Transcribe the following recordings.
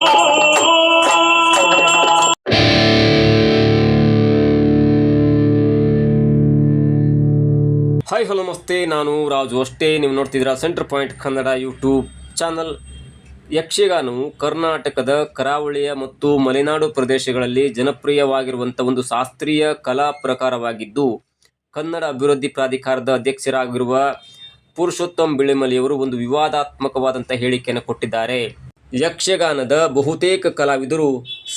Hi hello ನಮಸ್ತೆ. ನಾನು ರಾಜು ಅಷ್ಟೇ. ನೀವು ನೋಡ್ತಿದ್ದೀರಾ centre point Kannada YouTube channel ಯಕ್ಷಗಾನವು ಕರ್ನಾಟಕದ ಕರಾವಳಿಯ ಮತ್ತು ಮಲೆನಾಡು ಪ್ರದೇಶಗಳಲ್ಲಿ ಜನಪ್ರಿಯವಾಗಿರುವಂಥ ಒಂದು ಶಾಸ್ತ್ರೀಯ ಕಲಾ ಪ್ರಕಾರವಾಗಿದ್ದು, ಕನ್ನಡ ಅಭಿವೃದ್ಧಿ ಪ್ರಾಧಿಕಾರದ ಅಧ್ಯಕ್ಷರಾಗಿರುವ ಪುರುಷೋತ್ತಮ್ ಬಿಳಿಮಲಿಯವರು ಒಂದು ವಿವಾದಾತ್ಮಕವಾದಂಥ ಹೇಳಿಕೆಯನ್ನು ಕೊಟ್ಟಿದ್ದಾರೆ. ಯಕ್ಷಗಾನದ ಬಹುತೇಕ ಕಲಾವಿದರು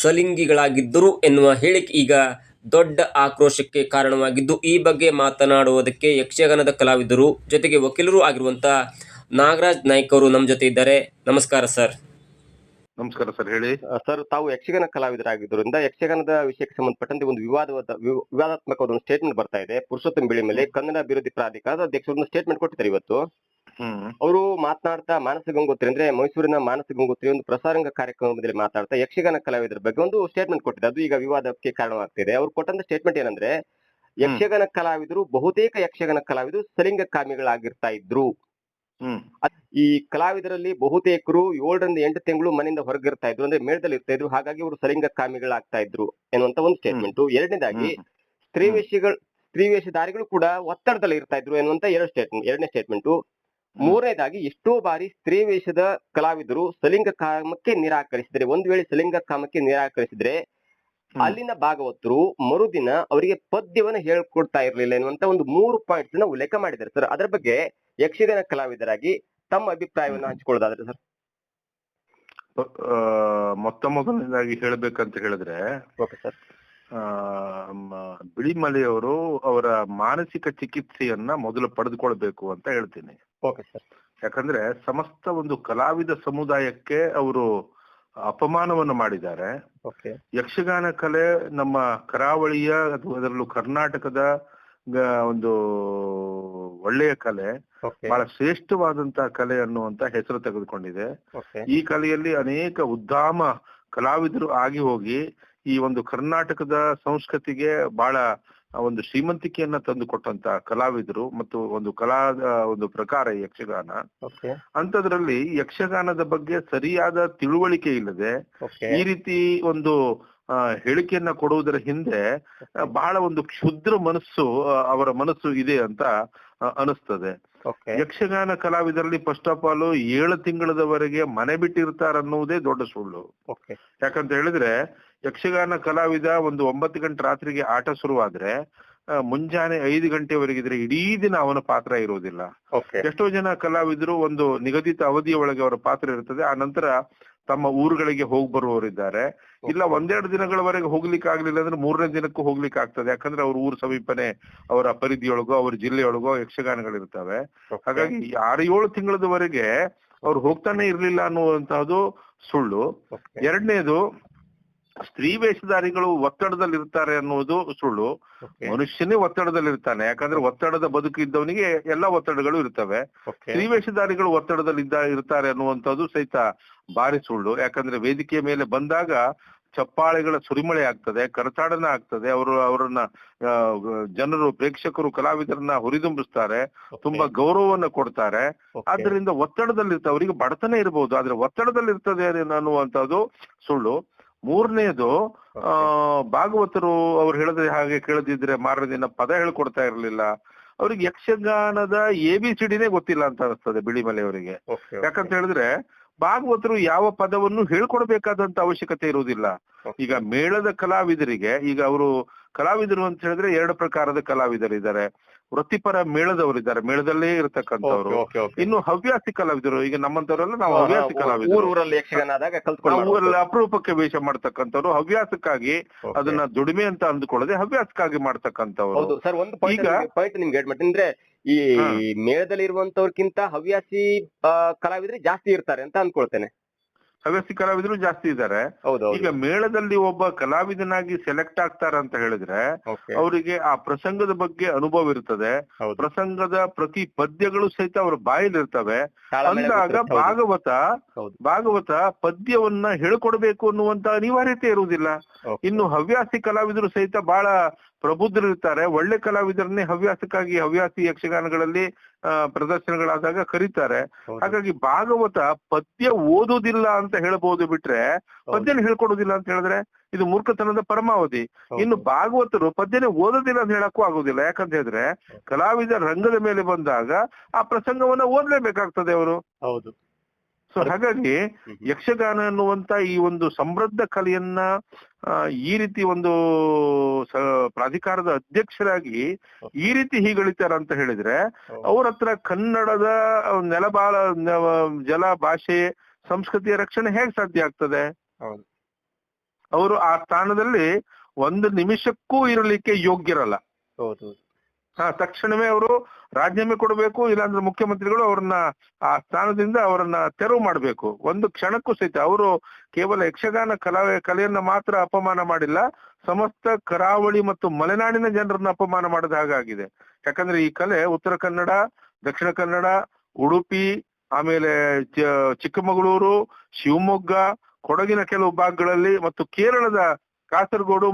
ಸಲಿಂಗಿಗಳಾಗಿದ್ದರು ಎನ್ನುವ ಹೇಳಿಕೆ ಈಗ ದೊಡ್ಡ ಆಕ್ರೋಶಕ್ಕೆ ಕಾರಣವಾಗಿದ್ದು ಈ ಬಗ್ಗೆ ಮಾತನಾಡುವುದಕ್ಕೆ ಯಕ್ಷಗಾನದ ಕಲಾವಿದರು ಜೊತೆಗೆ ವಕೀಲರು ಆಗಿರುವಂತಹ ನಾಗರಾಜ್ ನಾಯ್ಕ್ ಅವರು ನಮ್ಮ ಜೊತೆ ಇದ್ದಾರೆ. ನಮಸ್ಕಾರ ಸರ್. ನಮಸ್ಕಾರ ಸರ್ ಹೇಳಿ. ಸರ್ ತಾವು ಯಕ್ಷಗಾನ ಕಲಾವಿದರಾಗಿದ್ದರಿಂದ ಯಕ್ಷಗಾನದ ವಿಷಯಕ್ಕೆ ಸಂಬಂಧಪಟ್ಟಂತೆ ಒಂದು ವಿವಾದವಾದ ವಿವಾದಾತ್ಮಕವಾದ ಒಂದು ಸ್ಟೇಟ್ಮೆಂಟ್ ಬರ್ತಾ ಇದೆ. ಪುರುಷೋತ್ತಮ ಬಿಳಿ ಮೇಲೆ ಕನ್ನಡ ಅಭಿವೃದ್ಧಿ ಪ್ರಾಧಿಕಾರದ ಅಧ್ಯಕ್ಷರು ಒಂದು ಸ್ಟೇಟ್ಮೆಂಟ್ ಕೊಟ್ಟಿದ್ದಾರೆ ಇವತ್ತು. ಅವರು ಮಾತನಾಡ್ತಾ ಮಾನಸ ಗಂಗೋತ್ರಿ ಅಂದ್ರೆ ಮೈಸೂರಿನ ಮಾನಸ ಗಂಗೋತ್ರಿ ಒಂದು ಪ್ರಸಾರಂಗ ಕಾರ್ಯಕ್ರಮದಲ್ಲಿ ಮಾತಾಡ್ತಾ ಯಕ್ಷಗಾನ ಕಲಾವಿದರ ಬಗ್ಗೆ ಒಂದು ಸ್ಟೇಟ್ಮೆಂಟ್ ಕೊಟ್ಟಿದೆ ಅದು ಈಗ ವಿವಾದಕ್ಕೆ ಕಾರಣವಾಗ್ತಿದೆ. ಅವ್ರು ಕೊಟ್ಟಂತ ಸ್ಟೇಟ್ಮೆಂಟ್ ಏನಂದ್ರೆ ಯಕ್ಷಗಾನ ಕಲಾವಿದರು ಬಹುತೇಕ ಯಕ್ಷಗಾನ ಕಲಾವಿದರು ಸಲಿಂಗ ಕಾಮಿಗಳಾಗಿರ್ತಾ ಇದ್ರು. ಈ ಕಲಾವಿದರಲ್ಲಿ ಬಹುತೇಕರು ಏಳರಿಂದ ಎಂಟು ತಿಂಗಳು ಮನೆಯಿಂದ ಹೊರಗಿರ್ತಾ ಇದ್ರು ಅಂದ್ರೆ ಮೇಳದಲ್ಲಿ ಇರ್ತಾ ಇದ್ರು. ಹಾಗಾಗಿ ಅವರು ಸಲಿಂಗ ಕಾಮಿಗಳಾಗ್ತಾ ಇದ್ರು ಎನ್ನುವಂತ ಒಂದು ಸ್ಟೇಟ್ಮೆಂಟ್ ಎರಡನೇದಾಗಿ ಸ್ತ್ರೀವೇಶಿಗಳು ಸ್ತ್ರೀ ವೇಷಗಳು ಸ್ತ್ರೀ ವೇಷಧಾರಿಗಳು ಕೂಡ ಒತ್ತಡದಲ್ಲಿ ಇರ್ತಾ ಇದ್ರು ಎನ್ನುವಂತ ಎರಡು ಸ್ಟೇಟ್ಮೆಂಟ್ ಎರಡನೇ ಸ್ಟೇಟ್ಮೆಂಟ್ ಮೂರನೇದಾಗಿ ಎಷ್ಟೋ ಬಾರಿ ಸ್ತ್ರೀ ವೇಷದ ಕಲಾವಿದರು ಸಲಿಂಗ ಕಾಮಕ್ಕೆ ನಿರಾಕರಿಸಿದ್ರೆ ಒಂದ್ ವೇಳೆ ಸಲಿಂಗ ಕಾಮಕ್ಕೆ ನಿರಾಕರಿಸಿದ್ರೆ ಅಲ್ಲಿನ ಭಾಗವತರು ಮರುದಿನ ಅವರಿಗೆ ಪದ್ಯವನ್ನ ಹೇಳ್ಕೊಡ್ತಾ ಇರ್ಲಿಲ್ಲ ಎನ್ನುವಂತ ಒಂದು ಮೂರು ಪಾಯಿಂಟ್ಸ್ನ ಉಲ್ಲೇಖ ಮಾಡಿದ್ದಾರೆ ಸರ್. ಅದರ ಬಗ್ಗೆ ಯಕ್ಷಗಾನ ಕಲಾವಿದರಾಗಿ ತಮ್ಮ ಅಭಿಪ್ರಾಯವನ್ನು ಹಂಚಿಕೊಳ್ಳೋದಾದ್ರೆ ಸರ್. ಮೊತ್ತ ಮೊದಲನೇದಾಗಿ ಹೇಳ್ಬೇಕಂತ ಹೇಳಿದ್ರೆ ಓಕೆ ಸರ್. ಬಿಳಿಮಲೆಯವರು ಅವರ ಮಾನಸಿಕ ಚಿಕಿತ್ಸೆಯನ್ನ ಮೊದಲು ಪಡೆದುಕೊಳ್ಬೇಕು ಅಂತ ಹೇಳ್ತೀನಿ. Okay sir. ಯಾಕಂದ್ರೆ ಸಮಸ್ತ ಒಂದು ಕಲಾವಿದ ಸಮುದಾಯಕ್ಕೆ ಅವರು ಅಪಮಾನವನ್ನು ಮಾಡಿದ್ದಾರೆ. ಯಕ್ಷಗಾನ ಕಲೆ ನಮ್ಮ ಕರಾವಳಿಯ ಅಥವಾ ಅದರಲ್ಲೂ ಕರ್ನಾಟಕದ ಒಂದು ಒಳ್ಳೆಯ ಕಲೆ ಬಹಳ ಶ್ರೇಷ್ಠವಾದಂತಹ ಕಲೆ ಅನ್ನುವಂತ ಹೆಸರು ತೆಗೆದುಕೊಂಡಿದೆ. ಈ ಕಲೆಯಲ್ಲಿ ಅನೇಕ ಉದ್ದಾಮ ಕಲಾವಿದರು ಆಗಿ ಹೋಗಿ ಈ ಒಂದು ಕರ್ನಾಟಕದ ಸಂಸ್ಕೃತಿಗೆ ಬಹಳ ಒಂದು ಶ್ರೀಮಂತಿಕೆಯನ್ನ ತಂದು ಕೊಟ್ಟಂತ ಕಲಾವಿದರು ಮತ್ತು ಒಂದು ಕಲಾ ಒಂದು ಪ್ರಕಾರ ಯಕ್ಷಗಾನ. ಅಂತದ್ರಲ್ಲಿ ಯಕ್ಷಗಾನದ ಬಗ್ಗೆ ಸರಿಯಾದ ತಿಳುವಳಿಕೆ ಇಲ್ಲದೆ ಈ ರೀತಿ ಒಂದು ಹೇಳಿಕೆಯನ್ನ ಕೊಡುವುದರ ಹಿಂದೆ ಬಹಳ ಒಂದು ಕ್ಷುದ್ರ ಮನಸ್ಸು ಅವರ ಮನಸ್ಸು ಇದೆ ಅಂತ ಅನಿಸ್ತದೆ. ಯಕ್ಷಗಾನ ಕಲಾವಿದರಲ್ಲಿ ಫಸ್ಟ್ ಆಫ್ ಆಲ್ ಏಳು ತಿಂಗಳದವರೆಗೆ ಮನೆ ಬಿಟ್ಟಿರ್ತಾರನ್ನುವುದೇ ದೊಡ್ಡ ಸುಳ್ಳು. ಯಾಕಂತ ಹೇಳಿದ್ರೆ ಯಕ್ಷಗಾನ ಕಲಾವಿದ ಒಂದು ಒಂಬತ್ತು ಗಂಟೆ ರಾತ್ರಿಗೆ ಆಟ ಶುರುವಾದ್ರೆ ಮುಂಜಾನೆ ಐದು ಗಂಟೆವರೆಗಿದ್ರೆ ಇಡೀ ದಿನ ಅವನ ಪಾತ್ರ ಇರುವುದಿಲ್ಲ ಎಷ್ಟೋ ಜನ ಕಲಾವಿದರು ಒಂದು ನಿಗದಿತ ಅವಧಿಯ ಒಳಗೆ ಅವರ ಪಾತ್ರ ಇರ್ತದೆ ಆ ನಂತರ ತಮ್ಮ ಊರುಗಳಿಗೆ ಹೋಗಿ ಬರುವವರಿದ್ದಾರೆ ಇಲ್ಲ ಒಂದೆರಡು ದಿನಗಳವರೆಗೆ ಹೋಗ್ಲಿಕ್ಕೆ ಆಗ್ಲಿಲ್ಲ ಅಂದ್ರೆ ಮೂರನೇ ದಿನಕ್ಕೂ ಹೋಗ್ಲಿಕ್ಕೆ ಆಗ್ತದೆ. ಯಾಕಂದ್ರೆ ಅವ್ರ ಊರ್ ಸಮೀಪನೆ ಅವರ ಪರಿಧಿಯೊಳಗೋ ಅವ್ರ ಜಿಲ್ಲೆಯೊಳಗೋ ಯಕ್ಷಗಾನಗಳಿರ್ತವೆ. ಹಾಗಾಗಿ ಆರು ಏಳು ತಿಂಗಳವರೆಗೆ ಅವ್ರು ಹೋಗ್ತಾನೆ ಇರ್ಲಿಲ್ಲ ಅನ್ನುವಂತಹದ್ದು ಸುಳ್ಳು. ಎರಡನೇದು ಸ್ತ್ರೀ ವೇಷಧಾರಿಗಳು ಒತ್ತಡದಲ್ಲಿ ಇರ್ತಾರೆ ಅನ್ನುವುದು ಸುಳ್ಳು. ಮನುಷ್ಯನೇ ಒತ್ತಡದಲ್ಲಿ ಇರ್ತಾನೆ ಯಾಕಂದ್ರೆ ಒತ್ತಡದ ಬದುಕು ಇದ್ದವನಿಗೆ ಎಲ್ಲಾ ಒತ್ತಡಗಳು ಇರ್ತವೆ. ಸ್ತ್ರೀ ವೇಷಧಾರಿಗಳು ಒತ್ತಡದಲ್ಲಿ ಇದ್ದ ಇರ್ತಾರೆ ಅನ್ನುವಂಥದ್ದು ಸಹಿತ ಬಾರಿ ಸುಳ್ಳು. ಯಾಕಂದ್ರೆ ವೇದಿಕೆಯ ಮೇಲೆ ಬಂದಾಗ ಚಪ್ಪಾಳೆಗಳ ಸುರಿಮಳೆ ಆಗ್ತದೆ ಕರತಾಡನ ಆಗ್ತದೆ. ಅವರು ಅವರನ್ನ ಜನರು ಪ್ರೇಕ್ಷಕರು ಕಲಾವಿದರನ್ನ ಹುರಿದುಂಬಿಸ್ತಾರೆ. ತುಂಬಾ ಗೌರವವನ್ನ ಕೊಡ್ತಾರೆ. ಆದ್ರಿಂದ ಒತ್ತಡದಲ್ಲಿರ್ತದೆ ಅವರಿಗೆ ಬಡತನ ಇರಬಹುದು ಆದ್ರೆ ಒತ್ತಡದಲ್ಲಿ ಇರ್ತದೆ ಅನ್ನುವಂಥದ್ದು ಸುಳ್ಳು. ಮೂರನೇದು ಆ ಭಾಗವತರು ಅವ್ರು ಹೇಳದ ಹಾಗೆ ಕೇಳದಿದ್ರೆ ಮಾರನೇ ದಿನ ಪದ ಹೇಳ್ಕೊಡ್ತಾ ಇರ್ಲಿಲ್ಲ. ಅವ್ರಿಗೆ ಯಕ್ಷಗಾನದ ಎ ಬಿ ಸಿ ಡಿನೇ ಗೊತ್ತಿಲ್ಲ ಅಂತ ಅನಿಸ್ತದೆ ಬಿಳಿಮಲೆ ಅವರಿಗೆ. ಯಾಕಂತ ಹೇಳಿದ್ರೆ ಭಾಗವತರು ಯಾವ ಪದವನ್ನು ಹೇಳ್ಕೊಡ್ಬೇಕಾದಂತ ಅವಶ್ಯಕತೆ ಇರುವುದಿಲ್ಲ. ಈಗ ಮೇಳದ ಕಲಾವಿದರಿಗೆ ಈಗ ಅವರು ಕಲಾವಿದರು ಅಂತ ಹೇಳಿದ್ರೆ ಎರಡು ಪ್ರಕಾರದ ಕಲಾವಿದರಿದ್ದಾರೆ. ವೃತ್ತಿಪರ ಮೇಳದವರಿದ್ದಾರೆ ಮೇಳದಲ್ಲೇ ಇರತಕ್ಕಂಥವ್ರು. ಇನ್ನು ಹವ್ಯಾಸಿ ಕಲಾವಿದರು ಈಗ ನಮ್ಮಂತವರೆಲ್ಲ ನಾವು ಹವ್ಯಾಸಿ ಕಲಾವಿದ್ರು. ಊರಲ್ಲಿ ಅಪರೂಪಕ್ಕೆ ವೇಷ ಮಾಡ್ತಕ್ಕಂಥವ್ರು. ಹವ್ಯಾಸಕ್ಕಾಗಿ ಅದನ್ನ ದುಡಿಮೆ ಅಂತ ಅಂದುಕೊಳ್ಳದೆ ಹವ್ಯಾಸಕ್ಕಾಗಿ ಮಾಡ್ತಕ್ಕಂಥವ್ರು. ಸರ್ ಒಂದು ಪಾಯಿಂಟ್ ಈಗ- ಪಾಯಿಂಟ್ ನಿಮ್ಗೆ ಹೇಳ್ ಅಂದ್ರೆ ಈ ಮೇಳದಲ್ಲಿ ಇರುವಂತವ್ರಕ್ಕಿಂತ ಹವ್ಯಾಸಿ ಕಲಾವಿದ್ರೆ ಜಾಸ್ತಿ ಇರ್ತಾರೆ ಅಂತ ಅನ್ಕೊಳ್ತೇನೆ. ಹವ್ಯಾಸಿ ಕಲಾವಿದರು ಜಾಸ್ತಿ ಇದ್ದಾರೆ. ಈಗ ಮೇಳದಲ್ಲಿ ಒಬ್ಬ ಕಲಾವಿದನಾಗಿ ಸೆಲೆಕ್ಟ್ ಆಗ್ತಾರ ಅಂತ ಹೇಳಿದ್ರೆ ಅವರಿಗೆ ಆ ಪ್ರಸಂಗದ ಬಗ್ಗೆ ಅನುಭವ ಇರ್ತದೆ. ಪ್ರಸಂಗದ ಪ್ರತಿ ಪದ್ಯಗಳು ಸಹಿತ ಅವ್ರ ಬಾಯಲ್ಲಿ ಇರ್ತವೆ. ತಾಳಮೇಳ ಅಂದಾಗ ಭಾಗವತ ಭಾಗವತ ಪದ್ಯವನ್ನ ಹೇಳ್ಕೊಡ್ಬೇಕು ಅನ್ನುವಂತ ಅನಿವಾರ್ಯತೆ ಇರುವುದಿಲ್ಲ. ಇನ್ನು ಹವ್ಯಾಸಿ ಕಲಾವಿದರು ಸಹಿತ ಬಹಳ ಪ್ರಬುದ್ಧರಿರ್ತಾರೆ. ಒಳ್ಳೆ ಕಲಾವಿದರನ್ನೇ ಹವ್ಯಾಸಕ್ಕಾಗಿ ಹವ್ಯಾಸಿ ಯಕ್ಷಗಾನಗಳಲ್ಲಿ ಪ್ರದರ್ಶನಗಳಾದಾಗ ಕರೀತಾರೆ. ಹಾಗಾಗಿ ಭಾಗವತ ಪದ್ಯ ಓದುದಿಲ್ಲ ಅಂತ ಹೇಳಬಹುದು ಬಿಟ್ರೆ ಪದ್ಯನ ಹೇಳ್ಕೊಡುದಿಲ್ಲ ಅಂತ ಹೇಳಿದ್ರೆ ಇದು ಮೂರ್ಖತನದ ಪರಮಾವಧಿ. ಇನ್ನು ಭಾಗವತರು ಪದ್ಯನೇ ಓದೋದಿಲ್ಲ ಅಂತ ಹೇಳಕ್ಕೂ ಆಗುದಿಲ್ಲ. ಯಾಕಂತ ಹೇಳಿದ್ರೆ ಕಲಾವಿದ ರಂಗದ ಮೇಲೆ ಬಂದಾಗ ಆ ಪ್ರಸಂಗವನ್ನ ಓದ್ಲೇಬೇಕಾಗ್ತದೆ ಅವರು. ಹೌದು. ಸೊ ಹಾಗಾಗಿ ಯಕ್ಷಗಾನ ಅನ್ನುವಂತ ಈ ಒಂದು ಸಮೃದ್ಧ ಕಲೆಯನ್ನ ಈ ರೀತಿ ಒಂದು ಪ್ರಾಧಿಕಾರದ ಅಧ್ಯಕ್ಷರಾಗಿ ಈ ರೀತಿ ಹೀಗಳಿತಾರ ಅಂತ ಹೇಳಿದ್ರೆ. ಅವ್ರ ಹತ್ರ ಕನ್ನಡದ ನೆಲಬಾಳ ಜಲ ಭಾಷೆ ಸಂಸ್ಕೃತಿಯ ರಕ್ಷಣೆ ಹೇಗ್ ಸಾಧ್ಯ ಆಗ್ತದೆ. ಅವರು ಆ ಸ್ಥಾನದಲ್ಲಿ ಒಂದು ನಿಮಿಷಕ್ಕೂ ಇರಲಿಕ್ಕೆ ಯೋಗ್ಯರಲ್ಲ. ಹೌದು. ಹಾ, ತಕ್ಷಣವೇ ಅವರು ರಾಜೀನಾಮೆ ಕೊಡಬೇಕು, ಇಲ್ಲಾಂದ್ರೆ ಮುಖ್ಯಮಂತ್ರಿಗಳು ಅವ್ರನ್ನ ಆ ಸ್ಥಾನದಿಂದ ಅವರನ್ನ ತೆರವು ಮಾಡಬೇಕು. ಒಂದು ಕ್ಷಣಕ್ಕೂ ಸಹಿತ ಅವರು ಕೇವಲ ಯಕ್ಷಗಾನ ಕಲಾ, ಕಲೆಯನ್ನ ಮಾತ್ರ ಅಪಮಾನ ಮಾಡಿಲ್ಲ, ಸಮಸ್ತ ಕರಾವಳಿ ಮತ್ತು ಮಲೆನಾಡಿನ ಜನರನ್ನ ಅಪಮಾನ ಮಾಡಿದ ಹಾಗಾಗಿದೆ ಯಾಕಂದ್ರೆ ಈ ಕಲೆ ಉತ್ತರ ಕನ್ನಡ, ದಕ್ಷಿಣ ಕನ್ನಡ, ಉಡುಪಿ, ಆಮೇಲೆ ಚಿಕ್ಕಮಗಳೂರು, ಶಿವಮೊಗ್ಗ, ಕೊಡಗಿನ ಕೆಲವು ಭಾಗಗಳಲ್ಲಿ ಮತ್ತು ಕೇರಳದ ಕಾಸರಗೋಡು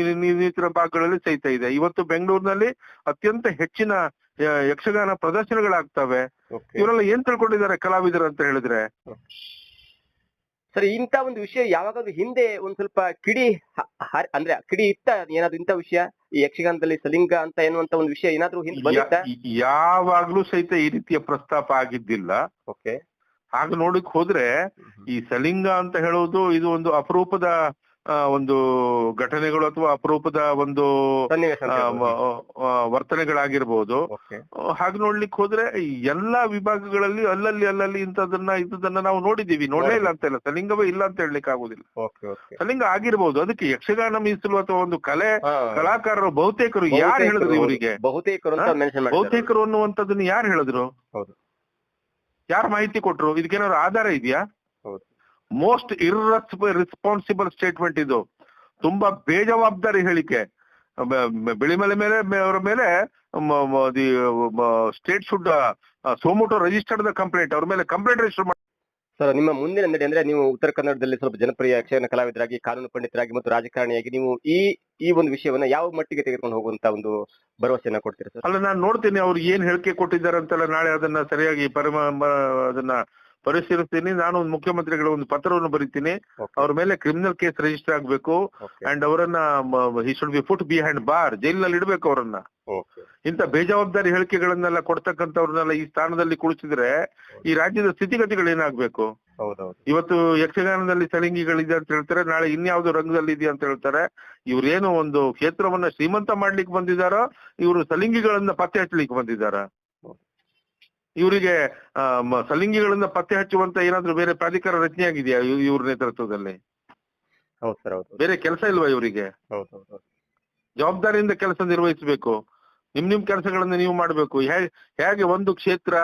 ಇನ್ನಿತರ ಭಾಗಗಳಲ್ಲಿ ಸಹಿತ ಇದೆ. ಇವತ್ತು ಬೆಂಗಳೂರಿನಲ್ಲಿ ಅತ್ಯಂತ ಹೆಚ್ಚಿನ ಯಕ್ಷಗಾನ ಪ್ರದರ್ಶನಗಳಾಗ್ತವೆ. ಇವರೆಲ್ಲ ಏನ್ ತಿಳ್ಕೊಂಡಿದ್ದಾರೆ ಕಲಾವಿದರು ಅಂತ ಹೇಳಿದ್ರೆ? ಸರಿ ಇಂತ ಒಂದು ವಿಷಯ ಯಾವಾಗಾದ್ರೂ ಹಿಂದೆ ಒಂದ್ ಸ್ವಲ್ಪ ಕಿಡಿ ಅಂದ್ರೆ ಕಿಡಿ ಇತ್ತ? ಏನಾದ್ರು ಇಂತ ವಿಷಯ? ಈ ಯಕ್ಷಗಾನದಲ್ಲಿ ಸಲಿಂಗ ಅಂತ ಎನ್ನುವಂತ ಒಂದು ವಿಷಯ ಏನಾದ್ರೂ ಹಿಂದೆ ಬಂದಿತ್ತ? ಯಾವಾಗ್ಲೂ ಸಹಿತ ಈ ರೀತಿಯ ಪ್ರಸ್ತಾಪ ಆಗಿದ್ದಿಲ್ಲ. ಓಕೆ ಹಾಗ ನೋಡಕ್ ಹೋದ್ರೆ ಈ ಸಲಿಂಗ ಅಂತ ಹೇಳೋದು ಇದು ಒಂದು ಅಪರೂಪದ ಒಂದು ಘಟನೆಗಳು ಅಥವಾ ಅಪರೂಪದ ಒಂದು ಸನ್ನಿವೇಶ ಆ, ಅಂತ ಹೇಳ್ಬೋದು. ವ- ಆ, ವರ್ತನೆಗಳಾಗಿರ್ಬೋದು. ಓಕೆ ಹಾಗೆ ನೋಡ್ಲಿಕ್ಕೆ ಹೋದ್ರೆ ಎಲ್ಲಾ ವಿಭಾಗಗಳಲ್ಲಿ ಅಲ್ಲಲ್ಲಿ ಅಲ್ಲಲ್ಲಿ ಇಂಥದನ್ನ ಇದ್ದದನ್ನ ನಾವು ನೋಡಿದೀವಿ ನೋಡ್ಲೇ ಇಲ್ಲ ಅಂತ ಇಲ್ಲ. ಸಲಿಂಗವೇ ಇಲ್ಲ ಅಂತ ಹೇಳಲಿಕ್ಕೆ ಆಗುದಿಲ್ಲ. ಸಲಿಂಗ ಆಗಿರ್ಬಹುದು ಅದಕ್ಕೆ ಯಕ್ಷಗಾನ ಮೀಸಲು ಅಥವಾ ಒಂದು ಕಲೆ. ಕಲಾಕಾರರು ಬಹುತೇಕರು ಯಾರು ಹೇಳಿದ್ರು ಇವರಿಗೆ? ಬಹುತೇಕರು ಬಹುತೇಕರು ಅನ್ನುವಂಥದ್ದನ್ನ ಯಾರು ಹೇಳಿದ್ರು. ಯಾರು ಮಾಹಿತಿ ಕೊಟ್ರು? ಇದಕ್ಕೇನಾದ್ರು ಆಧಾರ ಇದೆಯಾ. ಮೋಸ್ಟ್ ಇರ್ರೆಸ್ ರೆಸ್ಪಾನ್ಸಿಬಲ್ ಸ್ಟೇಟ್ಮೆಂಟ್ ಇದು. ತುಂಬಾ ಬೇಜವಾಬ್ದಾರಿ ಹೇಳಿಕೆ. ಬಿಳಿಮಲೆ ಮೇಲೆ ಅವರ ಮೇಲೆ state should suo motu registered the complaint ಅವ್ರ ಮೇಲೆ ಕಂಪ್ಲೇಂಟ್ ರಿಜಿಸ್ಟರ್ ಸರ್ ನಿಮ್ಮ ಮುಂದಿನ ನಡೆ ಅಂದ್ರೆ ನೀವು ಉತ್ತರ ಕನ್ನಡದಲ್ಲಿ ಸ್ವಲ್ಪ ಜನಪ್ರಿಯ ಯಕ್ಷಗಾನ ಕಲಾವಿದರಾಗಿ ಕಾನೂನು ಪಂಡಿತರಾಗಿ ಮತ್ತು ರಾಜಕಾರಣಿಯಾಗಿ ನೀವು ಈ ಈ ಒಂದು ವಿಷಯವನ್ನ ಯಾವ ಮಟ್ಟಿಗೆ ತೆಗೆದುಕೊಂಡು ಹೋಗುವಂತ ಒಂದು ಭರವಸೆಯನ್ನ ಕೊಡ್ತೀರಾ ಸರ್? ಅಲ್ಲ ನಾನು ನೋಡ್ತೀನಿ ಅವ್ರು ಏನ್ ಹೇಳಿಕೆ ಕೊಟ್ಟಿದ್ದಾರೆ ಅಂತೆಲ್ಲ ನಾಳೆ ಅದನ್ನ ಸರಿಯಾಗಿ ಪರಿಮ ಅದನ್ನ ಪರಿಶೀಲಿಸ್ತೀನಿ. ನಾನು ಒಂದು ಮುಖ್ಯಮಂತ್ರಿಗಳ ಒಂದು ಪತ್ರವನ್ನು ಬರೀತೀನಿ. ಅವ್ರ ಮೇಲೆ ಕ್ರಿಮಿನಲ್ ಕೇಸ್ ರಿಜಿಸ್ಟರ್ ಆಗ್ಬೇಕು. ಅಂಡ್ ಅವರನ್ನ he should be put behind bar ಜೈಲಿನಲ್ಲಿ ಇಡಬೇಕು ಅವರನ್ನ. ಇಂತ ಬೇಜವಾಬ್ದಾರಿ ಹೇಳಿಕೆಗಳನ್ನೆಲ್ಲ ಕೊಡ್ತಕ್ಕಂಥವ್ರನ್ನೆಲ್ಲ ಈ ಸ್ಥಾನದಲ್ಲಿ ಕುಳಿಸಿದ್ರೆ ಈ ರಾಜ್ಯದ ಸ್ಥಿತಿಗತಿಗಳು ಏನಾಗ್ಬೇಕು? ಹೌದೌದು. ಇವತ್ತು ಯಕ್ಷಗಾನದಲ್ಲಿ ಸಲಿಂಗಿಗಳಿದೆ ಅಂತ ಹೇಳ್ತಾರೆ. ನಾಳೆ ಇನ್ಯಾವುದೋ ರಂಗದಲ್ಲಿ ಇದೆ ಅಂತ ಹೇಳ್ತಾರೆ. ಇವ್ರೇನು ಒಂದು ಕ್ಷೇತ್ರವನ್ನ ಶ್ರೀಮಂತ ಮಾಡ್ಲಿಕ್ಕೆ ಬಂದಿದಾರೋ ಇವರು ಸಲಿಂಗಿಗಳನ್ನ ಪತ್ತೆ ಹಚ್ಚಲಿಕ್ಕೆ ಬಂದಿದಾರ ಇವರಿಗೆ ಸಲಿಂಗಿಗಳನ್ನ ಪತ್ತೆ ಹಚ್ಚುವಂತ ಏನಾದ್ರೂ ಬೇರೆ ಪ್ರಾಧಿಕಾರ ರಚನೆ ಆಗಿದೆಯಾ ಇವ್- ಇವ್ರ ನೇತೃತ್ವದಲ್ಲಿ? ಹೌದು ಸರ್ ಹೌದು ಬೇರೆ ಕೆಲಸ ಇಲ್ವಾ ಇವರಿಗೆ? ಹೌದು ಹೌದು ಜವಾಬ್ದಾರಿಯಿಂದ ಕೆಲಸ ನಿರ್ವಹಿಸಬೇಕು. ನಿಮ್ ನಿಮ್ ಕೆಲಸಗಳನ್ನ ನೀವು ಮಾಡಬೇಕು. ಹೇಗೆ ಒಂದು ಕ್ಷೇತ್ರ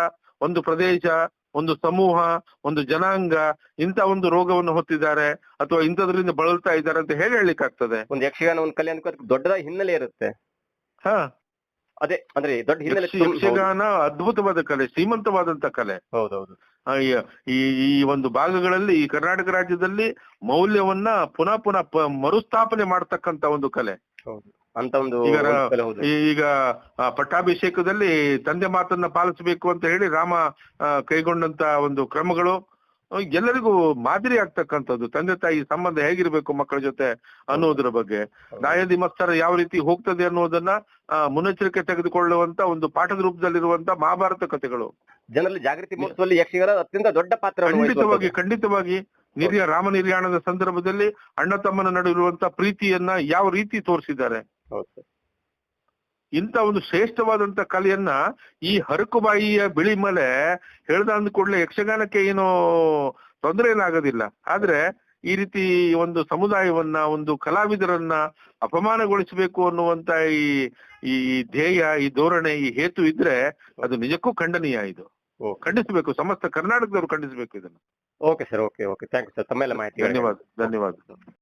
ಒಂದು ಪ್ರದೇಶ ಒಂದು ಸಮೂಹ ಒಂದು ಜನಾಂಗ ಇಂತ ಒಂದು ರೋಗವನ್ನು ಹೊತ್ತಿದ್ದಾರೆ ಅಥವಾ ಇಂಥದ್ರಿಂದ ಬಳಲ್ತಾ ಇದ್ದಾರೆ ಅಂತ ಹೇಗೆ ಹೇಳಲಿಕ್ಕೆ ಆಗ್ತದೆ ಒಂದು ಯಕ್ಷಗಾನ ಒಂದು ಕಲೆ ದೊಡ್ಡದಾಗಿ ದೊಡ್ಡದ ಹಿನ್ನೆಲೆ ಇರುತ್ತೆ. ಹಾ. ಅದೇ ಅಂದ್ರೆ ದೊಡ್ಡ ಹಿನ್ನೆಲೆ ಯಕ್ಷ- ಯಕ್ಷಗಾನ ಅದ್ಭುತವಾದ ಕಲೆ ಶ್ರೀಮಂತವಾದಂತ ಕಲೆ. ಹೌದೌದು. ಈ ಈ ಒಂದು ಭಾಗಗಳಲ್ಲಿ ಈ ಕರ್ನಾಟಕ ರಾಜ್ಯದಲ್ಲಿ ಮೌಲ್ಯವನ್ನ ಪುನಃ ಪುನಃ ಮರುಸ್ಥಾಪನೆ ಮಾಡತಕ್ಕಂತ ಒಂದು ಕಲೆ. ಅಂತ ಒಂದು ಈಗ ಪಟ್ಟಾಭಿಷೇಕದಲ್ಲಿ ತಂದೆ ಮಾತನ್ನ ಪಾಲಿಸಬೇಕು ಅಂತ ಹೇಳಿ ರಾಮ ಕೈಗೊಂಡಂತ ಒಂದು ಕ್ರಮಗಳು ಎಲ್ಲರಿಗೂ ಮಾದರಿ ಆಗ್ತಕ್ಕಂಥದ್ದು. ತಂದೆ ತಾಯಿ ಸಂಬಂಧ ಹೇಗಿರ್ಬೇಕು ಮಕ್ಕಳ ಜೊತೆ ಅನ್ನೋದ್ರ ಬಗ್ಗೆ. ದಾಯಾದಿ ಮಸ್ತರ ಯಾವ ರೀತಿ ಹೋಗ್ತದೆ ಅನ್ನೋದನ್ನ ಮುನ್ನೆಚ್ಚರಿಕೆ ತೆಗೆದುಕೊಳ್ಳುವಂತ ಒಂದು ಪಾಠದ ರೂಪದಲ್ಲಿರುವಂತ ಮಹಾಭಾರತ ಕಥೆಗಳು. ಜನರಲ್ಲಿ ಜಾಗೃತಿ ಮೂಡಿಸುವಲ್ಲಿ ಯಕ್ಷಗಾನ ಅತ್ಯಂತ ದೊಡ್ಡ ಪಾತ್ರ ಖಂಡಿತವಾಗಿ ಖಂಡಿತವಾಗಿ ನಿರ್ಯ ರಾಮ ನಿರ್ಯಾಣದ ಸಂದರ್ಭದಲ್ಲಿ ಅಣ್ಣ ತಮ್ಮನ ನಡುವಿರುವಂತ ಪ್ರೀತಿಯನ್ನ ಯಾವ ರೀತಿ ತೋರಿಸಿದ್ದಾರೆ. ಇಂತ ಒಂದು ಶ್ರೇಷ್ಠವಾದಂತ ಕಲೆಯನ್ನ ಈ ಹರಕುಬಾಯಿಯ ಬಿಳಿ ಮಲೆ ಹೇಳ್ದ ಅಂದ ಕೂಡಲೇ ಯಕ್ಷಗಾನಕ್ಕೆ ಏನು ತೊಂದರೆ ಏನಾಗೋದಿಲ್ಲ ಆದ್ರೆ ಈ ರೀತಿ ಒಂದು ಸಮುದಾಯವನ್ನ ಒಂದು ಕಲಾವಿದರನ್ನ ಅಪಮಾನಗೊಳಿಸಬೇಕು ಅನ್ನುವಂತ ಈ ಈ ಧ್ಯೇಯ ಈ ಧೋರಣೆ ಈ ಹೇತು ಇದ್ರೆ ಅದು ನಿಜಕ್ಕೂ ಖಂಡನೀಯ ಇದು. ಖಂಡಿಸಬೇಕು ಸಮಸ್ತ ಕರ್ನಾಟಕದವರು ಖಂಡಿಸಬೇಕು ಇದನ್ನು. Okay sir okay okay. Thank you sir ತಮ್ಮೆಲ್ಲ ಮಾಹಿತಿ ಧನ್ಯವಾದ ಧನ್ಯವಾದ.